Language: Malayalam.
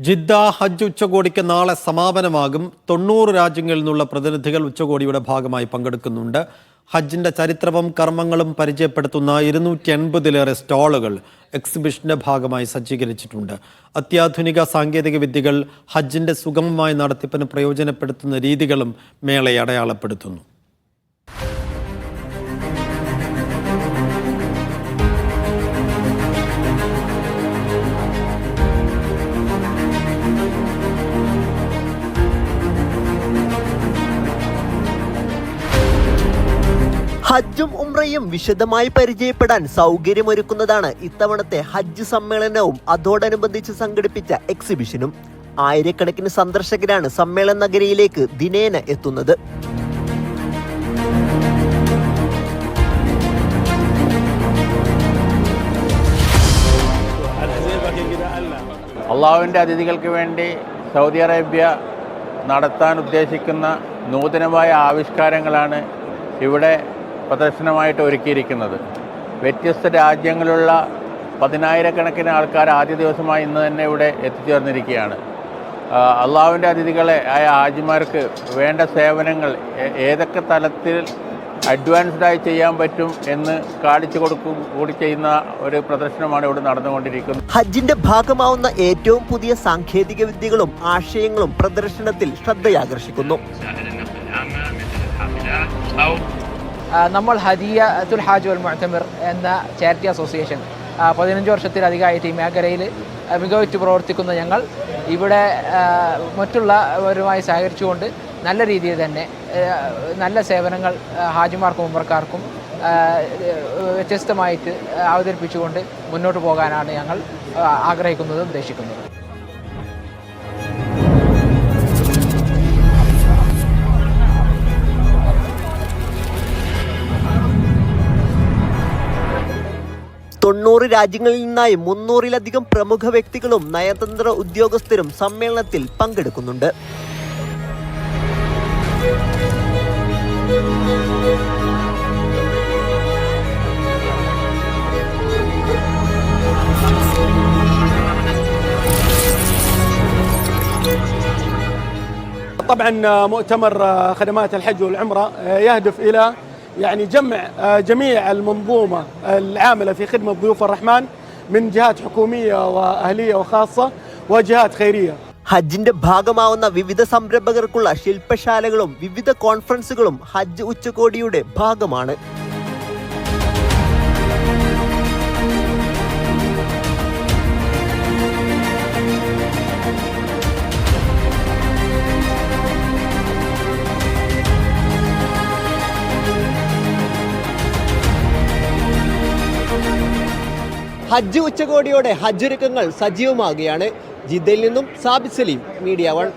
ജിദ്ദ ഹജ്ജ് ഉച്ചകോടിക്ക് നാളെ സമാപനമാകും. തൊണ്ണൂറ് രാജ്യങ്ങളിൽ നിന്നുള്ള പ്രതിനിധികൾ ഉച്ചകോടിയുടെ ഭാഗമായി പങ്കെടുക്കുന്നുണ്ട്. ഹജ്ജിന്റെ ചരിത്രവും കർമ്മങ്ങളും പരിചയപ്പെടുത്തുന്ന ഇരുന്നൂറ്റി എൺപതിലേറെ സ്റ്റാളുകൾ എക്സിബിഷന്റെ ഭാഗമായി സജ്ജീകരിച്ചിട്ടുണ്ട്. അത്യാധുനിക സാങ്കേതിക വിദ്യകൾ ഹജ്ജിന്റെ സുഗമമായ നടത്തിപ്പിന് പ്രയോജനപ്പെടുത്തുന്ന രീതികളും മേളയെ അടയാളപ്പെടുത്തുന്നു. ഹജ്ജും ഉംറയും വിശദമായി പരിചയപ്പെടാൻ സൗകര്യമൊരുക്കുന്നതാണ് ഇത്തവണത്തെ ഹജ്ജ് സമ്മേളനവും. അതോടനുബന്ധിച്ച് സംഘടിപ്പിച്ച എക്സിബിഷനും ആയിരക്കണക്കിന് സന്ദർശകരാണ് സമ്മേളന നഗരിയിലേക്ക് ദിനേന എത്തുന്നത്. അള്ളാഹുവിന്റെ അതിഥികൾക്ക് വേണ്ടി സൗദി അറേബ്യ നടത്താൻ ഉദ്ദേശിക്കുന്ന നൂതനമായ ആവിഷ്കാരങ്ങളാണ് ഇവിടെ പ്രദർശനമായിട്ട് ഒരുക്കിയിരിക്കുന്നത്. വ്യത്യസ്ത രാജ്യങ്ങളിലുള്ള പതിനായിരക്കണക്കിന് ആൾക്കാർ ആദ്യ ദിവസമായി ഇന്ന് തന്നെ ഇവിടെ എത്തിച്ചേർന്നിരിക്കുകയാണ്. അള്ളാഹുവിന്റെ അതിഥികളെ ആയ ഹാജിമാർക്ക് വേണ്ട സേവനങ്ങൾ ഏതൊക്കെ തലത്തിൽ അഡ്വാൻസ്ഡായി ചെയ്യാൻ പറ്റും എന്ന് കാണിച്ചു കൊടുക്കും കൂടി ചെയ്യുന്ന ഒരു പ്രദർശനമാണ് ഇവിടെ നടന്നുകൊണ്ടിരിക്കുന്നത്. ഹജ്ജിന്റെ ഭാഗമാവുന്ന ഏറ്റവും പുതിയ സാങ്കേതിക വിദ്യകളും ആശയങ്ങളും പ്രദർശനത്തിൽ ശ്രദ്ധയാകർഷിക്കുന്നു. നമ്മൾ ഹദിയ തുൽ ഹാജ് വൽ മുഅ്തമിർ എന്ന ചാരിറ്റി അസോസിയേഷൻ പതിനഞ്ച് വർഷത്തിലധികമായിട്ട് ഈ മേഖലയിൽ മികവിച്ച് പ്രവർത്തിക്കുന്ന ഞങ്ങൾ ഇവിടെ മറ്റുള്ളവരുമായി സഹകരിച്ചുകൊണ്ട് നല്ല രീതിയിൽ തന്നെ നല്ല സേവനങ്ങൾ ഹാജിമാർക്കും ഉമ്മർക്കാർക്കും വ്യത്യസ്തമായിട്ട് അവതരിപ്പിച്ചുകൊണ്ട് മുന്നോട്ട് പോകാനാണ് ഞങ്ങൾ ആഗ്രഹിക്കുന്നതും ഉദ്ദേശിക്കുന്നതും. തൊണ്ണൂറ് രാജ്യങ്ങളിൽ നിന്നായി മുന്നൂറിലധികം പ്രമുഖ വ്യക്തികളും നയതന്ത്ര ഉദ്യോഗസ്ഥരും സമ്മേളനത്തിൽ പങ്കെടുക്കുന്നുണ്ട് طبعا مؤتمر خدمات الحج والعمره يهدف الى يعني جمع جميع المنظومه العامله في خدمه ضيوف الرحمن من جهات حكوميه واهليه وخاصه وجهات خيريه. ഹജ്ജിന്റെ ഭാഗമാവുന്ന വിവിധ സംരംഭകർക്കുള്ള ശില്പശാലകളും വിവിധ കോൺഫറൻസുകളും ഹജ്ജ് ഉച്ചകോടിയുടെ ഭാഗമാണ് ഹജ്ജ് ഉച്ചകോടിയോടെ ഹജ്ജൊരുക്കങ്ങൾ സജീവമാകുകയാണ്. ജിദ്ദയിൽ നിന്നും സാബിത് സലീം മീഡിയ വൺ.